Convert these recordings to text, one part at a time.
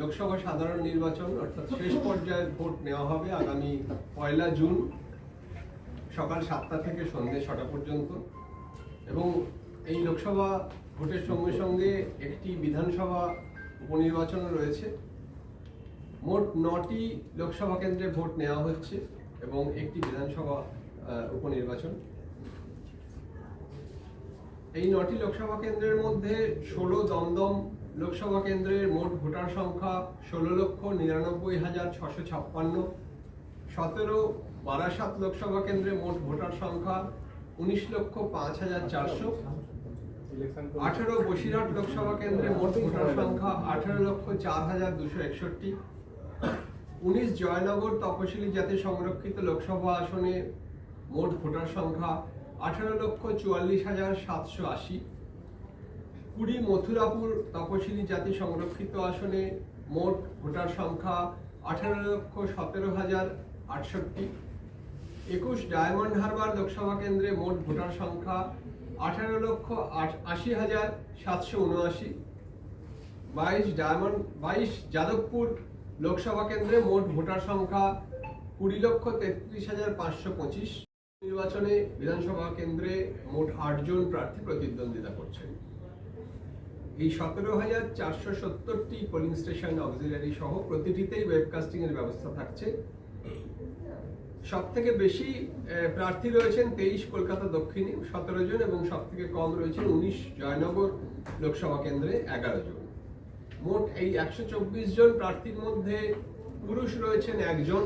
লোকসভা সাধারণ নির্বাচন, অর্থাৎ শেষ পর্যায়ের ভোট নেওয়া হবে আগামী পয়লা জুন সকাল সাতটা থেকে সন্ধ্যে ছটা পর্যন্ত। এবং এই লোকসভা ভোটের সঙ্গে সঙ্গে একটি বিধানসভা উপনির্বাচন রয়েছে। মোট নটি লোকসভা কেন্দ্রে ভোট নেওয়া হচ্ছে এবং একটি বিধানসভা উপনির্বাচন। এই নটি লোকসভা কেন্দ্রের মধ্যে ষোলো দমদম লোকসভা কেন্দ্রের মোট ভোটার সংখ্যা ষোলো লক্ষ নিরানব্বই হাজার ছশো ছাপ্পান্ন। সতেরো বারাসাত লোকসভা কেন্দ্রে মোট ভোটার সংখ্যা উনিশ লক্ষ পাঁচ হাজার চারশো। আঠেরো বসিরহাট লোকসভা কেন্দ্রে মোট ভোটার সংখ্যা আঠেরো লক্ষ চার হাজার দুশো একষট্টি। উনিশ জয়নগর তপশিলি জাতি সংরক্ষিত লোকসভা আসনে মোট ভোটার সংখ্যা আঠারো লক্ষ চুয়াল্লিশ হাজার সাতশো আশি। কুড়ি মথুরাপুর তপশিলি জাতি সংরক্ষিত আসনে মোট ভোটার সংখ্যা আঠারো লক্ষ সতেরো হাজার আটষট্টি। একুশ ডায়মন্ড হারবার লোকসভা কেন্দ্রে মোট ভোটার সংখ্যা আঠারো লক্ষ আশি হাজার সাতশো উনআশি। বাইশ ডায়মন্ড, বাইশ যাদবপুর লোকসভা কেন্দ্রে মোট ভোটার সংখ্যা কুড়ি লক্ষ তেত্রিশ হাজার পাঁচশো পঁচিশ। নির্বাচনে বিধানসভা কেন্দ্রে মোট আটজন প্রার্থী প্রতিদ্বন্দ্বিতা করছেন। এই সতেরো হাজার চারশো সত্তরটি পোলিং স্টেশন অক্সিলারি সহ প্রতিটিতেই ওয়েবকাস্টিং এর ব্যবস্থা থাকছে। সব থেকে বেশি প্রার্থী রয়েছেন তেইশ কলকাতা দক্ষিণে, সতেরো জন এবং সব থেকে কম রয়েছেন উনিশ জয়নগর লোকসভা কেন্দ্রে এগারো জন। মোট এই একশো চব্বিশ জন প্রার্থীর মধ্যে পুরুষ রয়েছেন একজন,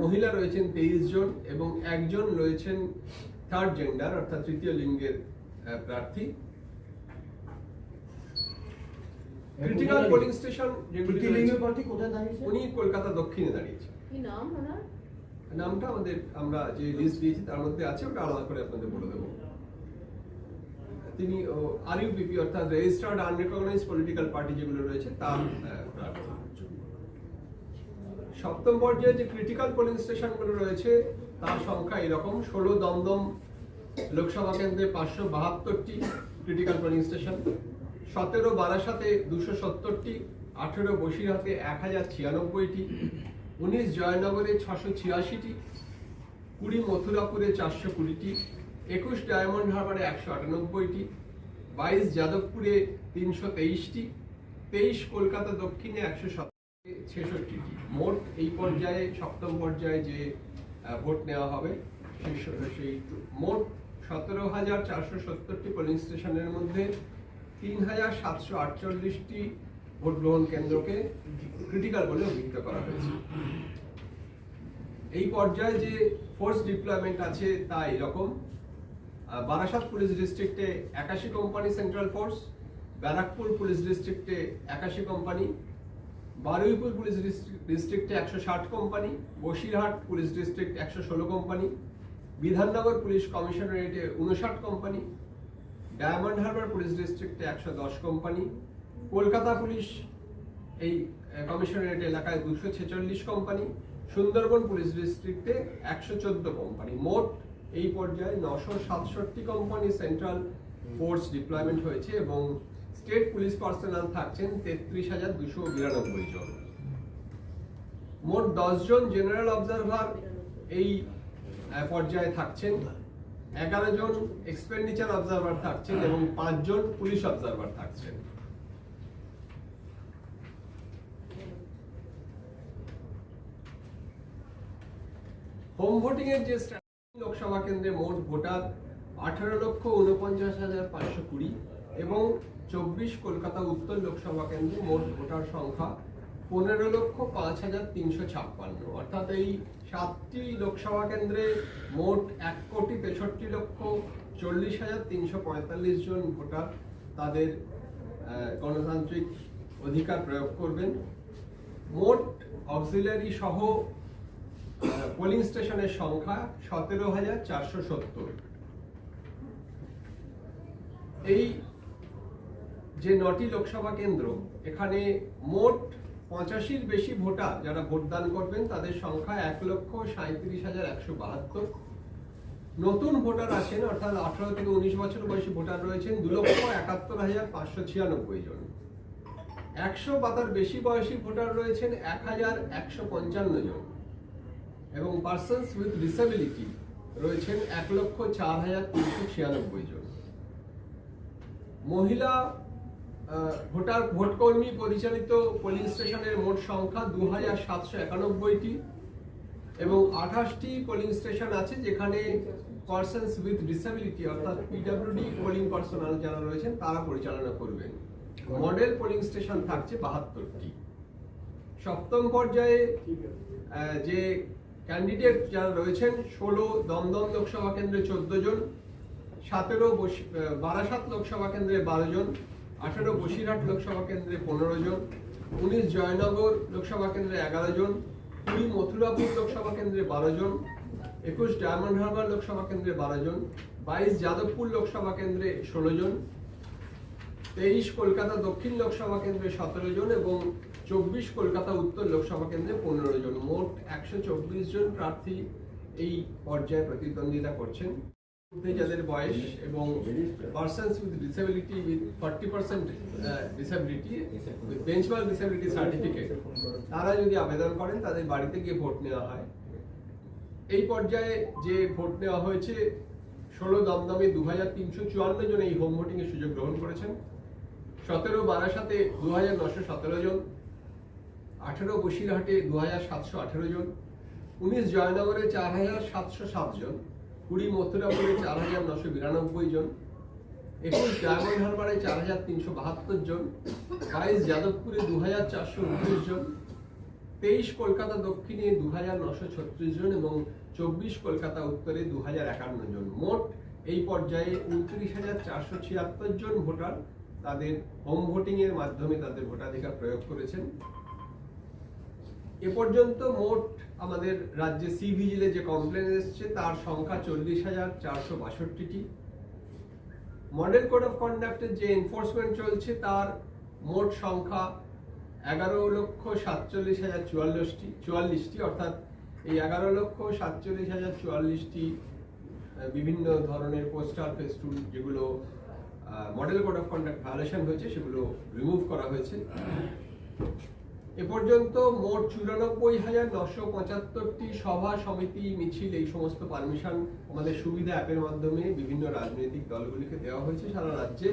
মহিলা রয়েছেন তেইশ জন এবং একজন রয়েছেন থার্ড জেন্ডার অর্থাৎ তৃতীয় লিঙ্গের প্রার্থী। ক্রিটিক্যাল পোলিং স্টেশন যেগুলি রয়েছে, প্রার্থী কোথায় দাঁড়িয়েছে? উনি কলকাতা দক্ষিণে দাঁড়িয়েছে। কি নাম ওনার? নামটা আমাদের আমরা যে লিস্ট দিয়েছি তার মধ্যে আছে ওটা আলাদা করে আপনাদের বলে দেবো। তিনি আর ইউপিপি অর্থাৎ রেজিস্টার্ড আনরিকগনাইজ পলিটিক্যাল পার্টি যেগুলো রয়েছে তার সপ্তম পর্যায়ে যে ক্রিটিক্যাল পোলিং স্টেশনগুলো রয়েছে তার সংখ্যা এরকম। ষোলো দমদম লোকসভা কেন্দ্রে পাঁচশো বাহাত্তরটি ক্রিটিক্যাল পোলিং স্টেশন সতেরো বারাসাতে দুশো সত্তরটি, আঠেরো বসিরহাটে এক হাজার ছিয়ানব্বইটি, উনিশ জয়নগরে ছশো ছিয়াশিটি, কুড়ি মথুরাপুরে চারশো কুড়িটি, একুশ ডায়মন্ড হারবারে একশো আটানব্বইটি, বাইশ যাদবপুরে তিনশো তেইশটি, তেইশ কলকাতা দক্ষিণে একশো ছেষট্টিটি। মোট এই পর্যায়ে, সপ্তম পর্যায়ে যে ভোট নেওয়া হবে সেই মোট সতেরো হাজার চারশো সত্তরটি পোলিং স্টেশনের মধ্যে তিন হাজার সাতশো আটচল্লিশটি ভোট গ্রহণ কেন্দ্রকে ক্রিটিক্যাল বলে অভিহিত করা হয়েছে। এই পর্যায়ে যে ফোর্স ডিপ্লয়মেন্ট আছে, তা এরকম বারাসাত পুলিশ ডিস্ট্রিক্টে একাশি company central force Barrackpore police ডিস্ট্রিক্টে একাশি কোম্পানি বারুইপুর পুলিশ ডিস্ট্রিক্টে একশো ষাট কোম্পানি বসিরহাট পুলিশ ডিস্ট্রিক্ট একশো ষোলো কোম্পানি বিধাননগর পুলিশ কমিশনারেটে উনষাট কোম্পানি ডায়মন্ড হারবার পুলিশ ডিস্ট্রিক্টে একশো দশ কোম্পানি, কলকাতা পুলিশ এই কমিশনারেট এলাকায় দুশো ছেচল্লিশ কোম্পানি, সুন্দরবন পুলিশ ডিস্ট্রিক্টে একশো চোদ্দ কোম্পানি। মোট এই পর্যায়ে নশো সাতষট্টি কোম্পানি সেন্ট্রাল ফোর্স ডিপ্লয়মেন্ট হয়েছে এবং স্টেট পুলিশ পার্সোনাল থাকছেন তেত্রিশ হাজার দুশো বিরানব্বই জন। মোট দশ জন জেনারেল অবজারভার এই পর্যায়ে থাকছেন। এগারো জন এক্সপেন্ডিচার অবজারভার থাকছেন এবং পাঁচজন পুলিশ অবজারভার থাকছেন। হোম ভোটিং এর যে লোকসভা কেন্দ্রে মোট ভোটার আঠারো লক্ষ উনপঞ্চাশ হাজার পাঁচশো কুড়ি এবং চব্বিশ কলকাতা উত্তর লোকসভা কেন্দ্রে মোট ভোটার সংখ্যা পনেরো লক্ষ পাঁচ হাজার তিনশো ছাপ্পান্ন। অর্থাৎ এই সাতটি লোকসভা কেন্দ্রে মোট এক কোটি তেষট্টি লক্ষ চল্লিশ হাজার তিনশো পঁয়তাল্লিশ জন ভোটার তাদের গণতান্ত্রিক অধিকার প্রয়োগ করবেন। মোট অক্সিলারি সহ পোলিং স্টেশনের সংখ্যা সতেরো হাজার চারশো সত্তর। এই যে নটি লোকসভা কেন্দ্র, এখানে মোট পঁচাশির বেশি ভোটার যারা ভোটদান করবেন, তাদের সংখ্যা এক লক্ষ সাঁত্রিশ হাজার একশো বাহাত্তর। নতুন ভোটার আছেন অর্থাৎ আঠারো থেকে উনিশ বছর বয়সী ভোটার রয়েছেন দু লক্ষ একাত্তর হাজার পাঁচশো ছিয়ানব্বই জন। একশো বা তার বেশি বয়সী ভোটার রয়েছেন এক হাজার একশো পঞ্চান্ন জন। এবং পার্সনস উইথ ডিসেবিলিটি রয়েছেন এক লক্ষ চার হাজার তিনশো ছিয়ানব্বই জন। মহিলা ভোটার ভোটকর্মী পরিচালিত পোলিং স্টেশনের মোট সংখ্যা দু হাজার সাতশো একানব্বইটি এবং আঠাশটি পোলিং স্টেশন আছে যেখানে পার্সনস উইথ ডিসেবিলিটি অর্থাৎ পিডাব্লিউডি পোলিং পার্সোনাল যারা রয়েছেন, তারা পরিচালনা করবেন। মডেল পোলিং স্টেশন থাকছে বাহাত্তরটি। সপ্তম পর্যায়ে যে ক্যান্ডিডেট যারা রয়েছেন, ষোলো দমদম লোকসভা কেন্দ্রে চোদ্দ জন, সতেরো বারাসাত লোকসভা কেন্দ্রে বারো জন আঠেরো বসিরহাট লোকসভা কেন্দ্রে পনেরো জন, উনিশ জয়নগর লোকসভা কেন্দ্রে এগারো জন, কুড়ি মথুরাপুর লোকসভা কেন্দ্রে বারো জন, একুশ ডায়মন্ড হারবার লোকসভা কেন্দ্রে বারো জন, বাইশ যাদবপুর লোকসভা কেন্দ্রে ষোলো জন, তেইশ কলকাতা দক্ষিণ লোকসভা কেন্দ্রে সতেরো জন এবং চব্বিশ কলকাতা উত্তর লোকসভা কেন্দ্রে পনেরো জন। মোট একশো চব্বিশ জন প্রার্থী এই পর্যায়ে প্রতিদ্বন্দ্বিতা করছেন। যাদের বয়স এবং persons with disability with forty percent disability benchmark disability certificate তারা যদি আবেদন করেন, তাদের বাড়িতে গিয়ে ভোট নেওয়া হয়। এই পর্যায়ে যে ভোট নেওয়া হয়েছে, ষোলো দমদমে দু হাজার তিনশো চুয়ান্ন জন এই হোম ভোটিং এর সুযোগ গ্রহণ করেছেন। সতেরো বারাসাতে দু হাজার নশো সতেরো জন। আঠেরো বসিরহাটে দু হাজার সাতশো আঠেরো জন। উনিশ জয়নগরে চার হাজার সাতশো সাত জন। কুড়ি মথুরাপুরে চার হাজার নশো বিরানব্বই জন, একুশ ডায়মন্ড হারবারে চার হাজার তিনশো বাহাত্তর জন, বাইশ যাদবপুরে দু হাজার চারশো উনত্রিশ জন, তেইশ কলকাতা দক্ষিণে দু হাজার নশো ছত্রিশ জন এবং চব্বিশ কলকাতা উত্তরে দু হাজার একান্ন জন। মোট এই পর্যায়ে উনত্রিশ হাজার চারশো ছিয়াত্তর জন ভোটার তাদের হোম ভোটিং এর মাধ্যমে তাদের ভোটাধিকার প্রয়োগ করেছেন। এ পর্যন্ত মোট আমাদের রাজ্যে সি ভিজিলে যে কমপ্লেন এসেছে, তার সংখ্যা চল্লিশ হাজার চারশো বাষট্টিটি। মডেল কোড অফ কন্ডাক্টের যে এনফোর্সমেন্ট চলছে, তার মোট সংখ্যা এগারো লক্ষ সাতচল্লিশ হাজার চুয়াল্লিশটি চুয়াল্লিশটি, অর্থাৎ এই এগারো লক্ষ সাতচল্লিশ হাজার চুয়াল্লিশটি বিভিন্ন ধরনের পোস্টার ফেস্টুন যেগুলো model code of conduct violation হয়েছে, সেগুলো রিমুভ করা হয়েছে। এ পর্যন্ত মোট চুরানব্বই হাজার নশো পঁচাত্তরটি সভা, সমিতি, মিছিল এই সমস্ত পারমিশন আমাদের সুবিধা অ্যাপের মাধ্যমে বিভিন্ন রাজনৈতিক দলগুলিকে দেওয়া হয়েছে সারা রাজ্যে।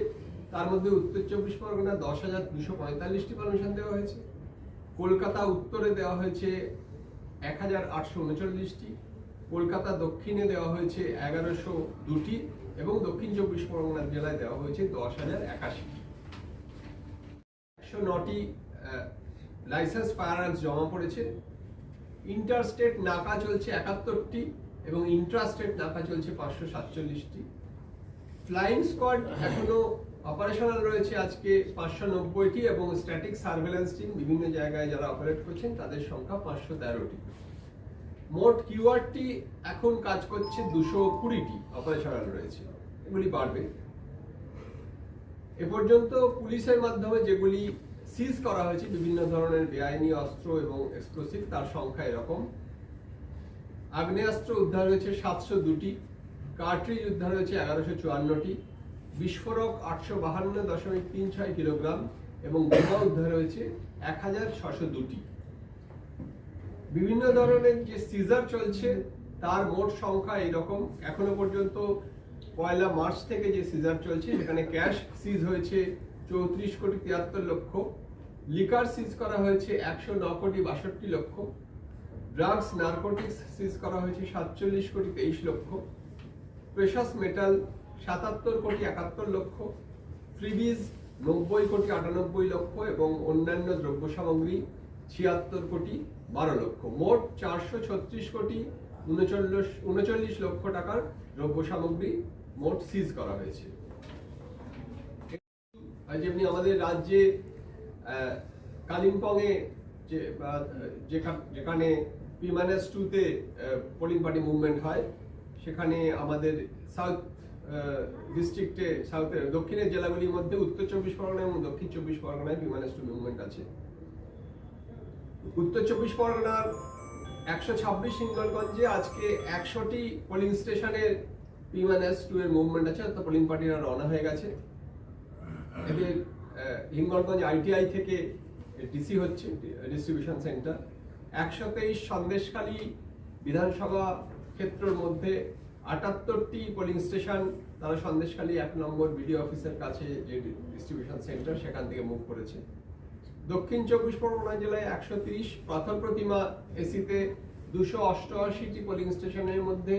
তার মধ্যে উত্তর চব্বিশ পরগনা দশ হাজার দুশো পঁয়তাল্লিশটি পারমিশন দেওয়া হয়েছে। কলকাতা উত্তরে দেওয়া হয়েছে এক হাজার আটশো উনচল্লিশটি। কলকাতা দক্ষিণে দেওয়া হয়েছে এগারোশো দুটি এবং দক্ষিণ চব্বিশ পরগনা জেলায় দেওয়া হয়েছে দশ হাজার একাশি একশো নটি লাইসেন্স ফায়ার জমা পড়েছে। ইন্টার স্টেট নাকা চলছে একাত্তরটি এবং ইন্ট্রাস্টেট নাকা চলছে পাঁচশো সাতচল্লিশটি। ফ্লাইং স্কোয়াড এখনও অপারেশনাল রয়েছে আজকে পাঁচশো নব্বইটি এবং স্ট্যাটিক সার্ভেলেন্স টিম বিভিন্ন জায়গায় যারা অপারেট করছেন তাদের সংখ্যা পাঁচশো তেরোটি। মোট কিউআরটি এখন কাজ করছে দুশো কুড়িটি অপারেশনাল রয়েছে। এগুলি বাড়বে। এ পর্যন্ত পুলিশের মাধ্যমে যেগুলি সিজ করা হয়েছে বিভিন্ন ধরনের বেআইনি অস্ত্র এবং এক্সপ্লোসিভ তার সংখ্যা এরকম। আগ্নেয়াস্ত্র উদ্ধার হয়েছে সাতশো দুটি কার্ট্রিজ উদ্ধার হয়েছে এগারোশো চুয়ান্নটি, বিস্ফোরক আটশো বাহান্ন দশমিক তিন ছয় কিলোগ্রাম এবং বোমা উদ্ধার হয়েছে এক হাজার ছশো দুটি। বিভিন্ন ধরনের যে সিজার চলছে, তার মোট সংখ্যা এরকম। এখনও পর্যন্ত পয়লা মার্চ থেকে যে সিজার চলছে, সেখানে ক্যাশ সিজ হয়েছে চৌত্রিশ কোটি তিয়াত্তর লক্ষ। লিকার সিজ করা হয়েছে একশো ন কোটি বাষট্টি লক্ষ। ড্রাগস নার্কোটিক্স সিজ করা হয়েছে সাতচল্লিশ কোটি তেইশ লক্ষ। প্রেশাস মেটাল সাতাত্তর কোটি একাত্তর লক্ষ। ফ্রিবিজ নব্বই কোটি আটানব্বই লক্ষ এবং অন্যান্য দ্রব্য সামগ্রী ছিয়াত্তর কোটি বারো লক্ষ। মোট চারশো ছত্রিশ কোটি উনচল্লিশ উনচল্লিশ লক্ষ টাকার দ্রব্য সামগ্রী মোট সিজ করা হয়েছে। যেমনি আমাদের রাজ্যে কালিম্পংয়ে যে যেখানে পিমানেস টুতে পোলিং পার্টি মুভমেন্ট হয়, সেখানে আমাদের সাউথ ডিস্ট্রিক্টে সাউথের দক্ষিণের জেলাগুলির মধ্যে উত্তর চব্বিশ পরগনা এবং দক্ষিণ চব্বিশ পরগনায় পিমানেস টু মুভমেন্ট আছে। উত্তর চব্বিশ পরগনার একশো ছাব্বিশ সিঙ্গলগঞ্জে আজকে একশোটি পোলিং স্টেশনের পিমানেস টু এর মুভমেন্ট আছে, অর্থাৎ পোলিং পার্টিরা রওনা হয়ে গেছে। এদের হিঙ্গলগঞ্জ আইটিআই থেকে ডিসি হচ্ছে ডিস্ট্রিবিউশন সেন্টার একশো তেইশ সন্দেশখালী বিধানসভা ক্ষেত্রের মধ্যে আটাত্তরটি পোলিং স্টেশন তারা সন্দেশখালী এক নম্বর বিডিও অফিসের কাছে যে ডিস্ট্রিবিউশন সেন্টার সেখান থেকে মুভ করেছে। দক্ষিণ চব্বিশ পরগনা জেলায় একশো তিরিশ পাথর প্রতিমা এসিতে দুশো অষ্টআশিটি পোলিং স্টেশনের মধ্যে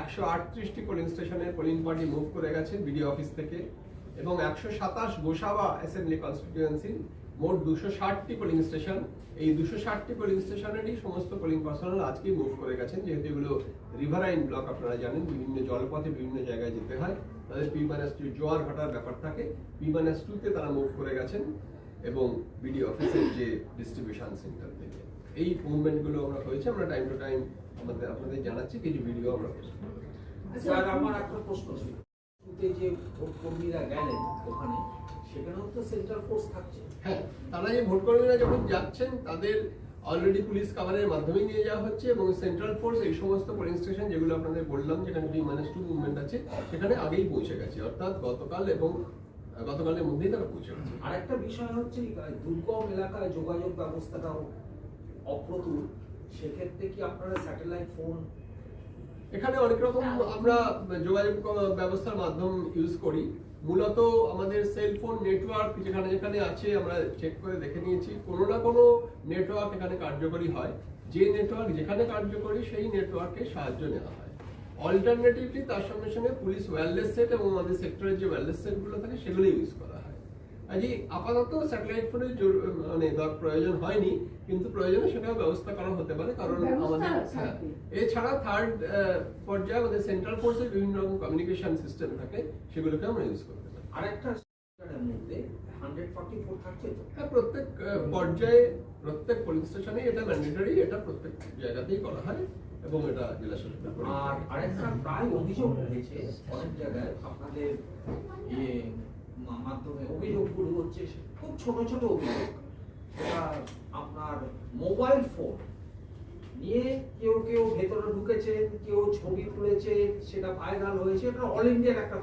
একশো আটত্রিশটি পোলিং স্টেশনের পোলিং পার্টি মুভ করে গেছে বিডিও অফিস থেকে। এবং একশো সাতাশ গোসাবা অ্যাসেম্বলি কনস্টিটিউয়েন্সি মোট দুশো ষাটটি পোলিং স্টেশন এই দুশো ষাটটি পোলিং স্টেশনেরই সমস্ত পোলিং পার্সোনাল আজকেই মুভ করে গেছেন। যেহেতু এগুলো রিভারাইন ব্লক আপনারা জানেন, বিভিন্ন জলপথে বিভিন্ন জায়গায় যেতে হয়। তাদের পি মাইনাস টু জোয়ার ভাটার ব্যাপার থাকে। পি মাইনাস টুতে তারা মুভ করে গেছেন এবং বিডি অফিসের যে ডিস্ট্রিবিউশন সেন্টার থেকে। এই মুভমেন্টগুলো আমরা হয়েছে আমরা টাইম টু টাইম আমাদের, আপনাদের জানাচ্ছি, কিছু ভিডিও আমরা। স্যার আমার একটা প্রশ্ন ছিল। যে ভোট কর্মীরা গেলেন ওখানে সেখানেও তো সেন্ট্রাল ফোর্স থাকছে। হ্যাঁ তারা যে ভোট কর্মীরা যখন যাচ্ছেন তাদের অলরেডি পুলিশ কাভারের মাধ্যমে নিয়ে যাওয়া হচ্ছে এবং সেন্ট্রাল ফোর্স এই সমস্ত পোলিং স্টেশন যেগুলো আপনাদের বললাম যেখানে বি মাইনাস টু মুভমেন্ট আছে সেখানে আগেই পৌঁছে গেছে। অর্থাৎ গতকাল এবং গতকালের মধ্যেই তারা পৌঁছে গেছে। আরেকটা বিষয় হচ্ছে দুর্গম এলাকায় যোগাযোগ ব্যবস্থাটাও অপ্রতুল। সেক্ষেত্রে কি আপনারা স্যাটেলাইট ফোন এখানে অনেক রকম আমরা যোগাযোগ ব্যবস্থার মাধ্যম ইউজ করি। মূলত আমাদের সেল ফোন নেটওয়ার্ক যেখানে যেখানে আছে আমরা চেক করে দেখে নিয়েছি। কোনো না কোনো নেটওয়ার্ক এখানে কার্যকরী হয়। যে নেটওয়ার্ক যেখানে কার্যকরী সেই নেটওয়ার্কে সাহায্য নেওয়া হয়। অল্টারনেটিভলি তার সঙ্গে সঙ্গে পুলিশ ওয়্যারলেস সেট এবং আমাদের সেক্টরের যে ওয়্যারলেস সেটগুলো থাকে, সেগুলো ইউজ করা হয়। কাজে আপাতত স্যাটেলাইট ফোনের মানে দর- প্রয়োজন হয়নি কিন্তু প্রয়োজনে সেটাও ব্যবস্থা করা হতে পারে কারণ আমাদের হ্যাঁ এছাড়া থার্ড পর্যায়ে আমাদের সেন্ট্রাল ফোর্সের বিভিন্ন রকম কমিউনিকেশন সিস্টেম থাকে সেগুলোকে আমরা ইউজ করতে পারি। আরেকটা হ্যাঁ প্রত্যেক পর্যায়ে প্রত্যেক পুলিশ স্টেশনে এটা ম্যান্ডেটরি এটা প্রত্যেক জায়গাতেই করা হয় এবং এটা জেলা শাসকের করে। আর আরেকটা প্রায় অভিযোগ উঠেছে অনেক জায়গায় আপনাদের ইয়ে মাধ্যমে অভিযোগগুলো হচ্ছে খুব ছোট ছোট অভিযোগ। আপনার মোবাইল ফোন নিয়ে কেউ কেউ ভেতরে ঢুকেছেন কেউ ছবি তুলেছেন সেটা ভাইরাল হয়েছে এটা অল ইন্ডিয়ার একটা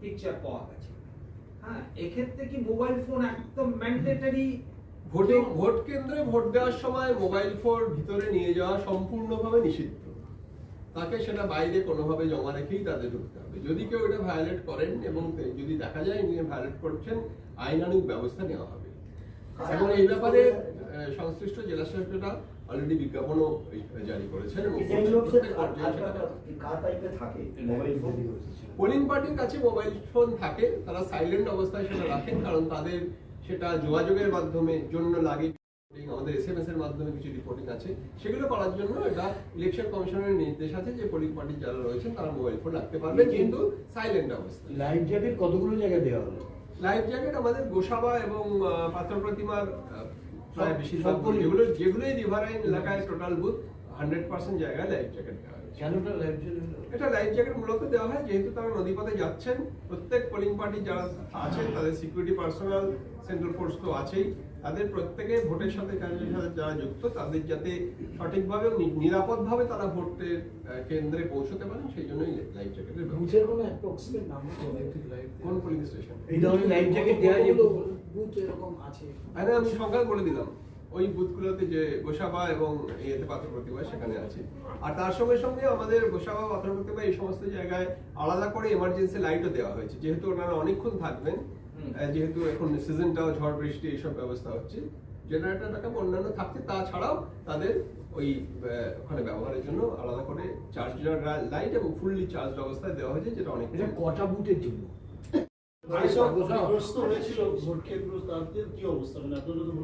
পিকচার পাওয়া গেছে। হ্যাঁ এক্ষেত্রে কি মোবাইল ফোন একদম ম্যান্ডেটরি ভোটে ভোট কেন্দ্রে ভোট দেওয়ার সময় মোবাইল ফোন ভিতরে নিয়ে যাওয়া সম্পূর্ণভাবে নিষিদ্ধ। তাকে সেটা বাইরে কোনোভাবে জমা রেখেই তাদের ঢুকতে হবে। যদি কেউ এটা ভায়োলেট করেন এবং যদি দেখা যায় নিয়ে ভায়োলেট করছেন আইনানুগ ব্যবস্থা নেওয়া হবে। এবং এই ব্যাপারে সংশ্লিষ্ট জেলা শাসকরা অলরেডি বিজ্ঞাপনও জারি করেছেন। পোলিং পার্টির কাছে মোবাইল ফোন থাকে। তারা সাইলেন্ট অবস্থায় সেটা রাখেন কারণ তাদের সেটা যোগাযোগের মাধ্যমে জন্য লাগে। আমাদের এসএমএস এর মাধ্যমে কিছু রিপোর্টিং আছে। সেগুলো করার জন্য এটা ইলেকশন কমিশনের নির্দেশ আছে যে পোলিং পার্টি যারা রয়েছেন তারা মোবাইল ফোন রাখতে পারবেন কিন্তু সাইলেন্ট অবস্থায় লাইফ জ্যাকেট কতগুলো জায়গায় দেওয়া হলো? লাইফ জ্যাকেট আমাদের গোসাবা এবং পাথর প্রতিমার প্রায় বেশিরভাগ যেগুলো যেগুলোই রিভারাইন এলাকায় টোটাল বুথ হান্ড্রেড পার্সেন্ট জায়গায় লাইফ জ্যাকেট দেওয়া এটা লাইফ জ্যাকেট মূলত দেওয়া হয় যেহেতু তারা নদীপথে যাচ্ছেন। প্রত্যেক পোলিং পার্টি যারা আছেন তাদের সিকিউরিটি পার্সোনাল সেন্ট্রাল ফোর্স তো আছেই। তাদের প্রত্যেকে ভোটের সাথে কাজের সাথে যারা যুক্ত তাদের যাতে সঠিকভাবে নিরাপদভাবে তারা ভোটের কেন্দ্রে পৌঁছতে পারেন সেই জন্যই লাইফ জ্যাকেটের বুথের কোনো অ্যাপ্রক্সিমেট নাম্বার কোন পোলিং স্টেশন এই ধরনের লাইফ জ্যাকেট দেওয়া বুথ এরকম আছে? আরে আমি সংখ্যা বলে দিলাম। ওই বুথগুলোতে যে গোসাবা এবং ইয়েতে পাথর প্রতিভা সেখানে আছে। আর তার সঙ্গে সঙ্গে আমাদের গোসাবা পাথর প্রতিভা এই সমস্ত জায়গায় আলাদা করে এমার্জেন্সি লাইটও দেওয়া হয়েছে। যেহেতু ওনারা অনেকক্ষণ থাকবেন যেহেতু এখন সিজনটাও ঝড় বৃষ্টি এইসব ব্যবস্থা হচ্ছে জেনারেটর ব্যাকআপ অন্যান্য থাকছে তাছাড়াও তাদের ওই ওখানে ব্যবহারের জন্য আলাদা করে চার্জার লাইট এবং ফুললি চার্জ অবস্থায় দেওয়া হয়েছে যেটা অনেক এটা কটা বুথের জন্য? মানে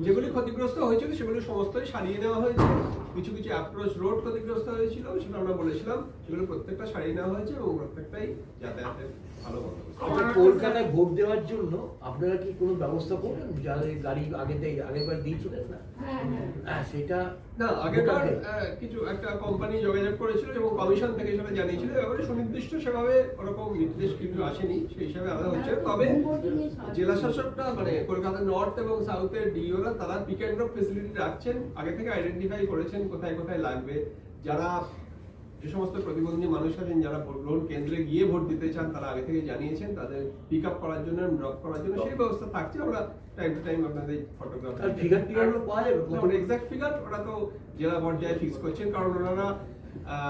যেগুলি ক্ষতিগ্রস্ত হয়েছিল সেগুলো সমস্তই সারিয়ে নেওয়া হয়েছে। কিছু কিছু অ্যাপ্রোচ রোড ক্ষতিগ্রস্ত হয়েছিল সেটা আমরা বলেছিলাম সেগুলো প্রত্যেকটা সারিয়ে নেওয়া হয়েছে এবং প্রত্যেকটাই যাতায়াতের ভালো। আচ্ছা কলকাতায় ভোট দেওয়ার জন্য আপনারা কি কোনো ব্যবস্থা করবেন? যাদের গাড়ি আগে থেকে আগেরবার দিয়েছিলেন না হ্যাঁ, হ্যাঁ। হ্যাঁ সেটা না। আহ, কিছু একটা কোম্পানি যোগাযোগ করেছিল এবং কমিশন থেকে সেটা জানিয়েছিল। এবারে সুনির্দিষ্ট সেভাবে ওরকম নির্দেশ কিন্তু আসেনি সেই হিসাবে আলাদা হচ্ছে। তবে জেলা শাসকটা মানে কলকাতা নর্থ এবং সাউথের ডিওরা তারা পিক অ্যান্ড ড্রপ ফেসিলিটি রাখছেন। আগে থেকে আইডেন্টিফাই করেছেন কোথায় কোথায় লাগবে। যারা যে সমস্ত প্রতিবন্ধী মানুষ আছেন যারা ভোট গ্রহণ কেন্দ্রে গিয়ে ভোট দিতে চান তারা আগে থেকে জানিয়েছেন তাদের পিক আপ করার জন্য ড্রপ করার জন্য সেই ব্যবস্থা থাকছে। আমরা টাইম টু টাইম আপনাদের ফটোগ্রাফ ফিগার টিগারগুলো পাওয়া যাবে এক্সাক্ট ফিগার ওরা তো জেলা পর্যায়ে ফিক্স করছেন কারণ ওনারা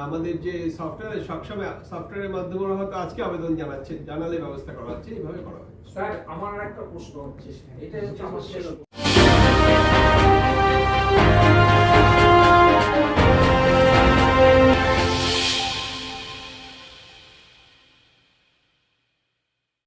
আমাদের যে সফটওয়্যার সবসময় সফটওয়্যারের মাধ্যমে ওরা হয়তো আজকে আবেদন জানাচ্ছে জানালে ব্যবস্থা করা হচ্ছে এইভাবে করা হচ্ছে। স্যার আমার একটা প্রশ্ন হচ্ছে এটা হচ্ছে আমার।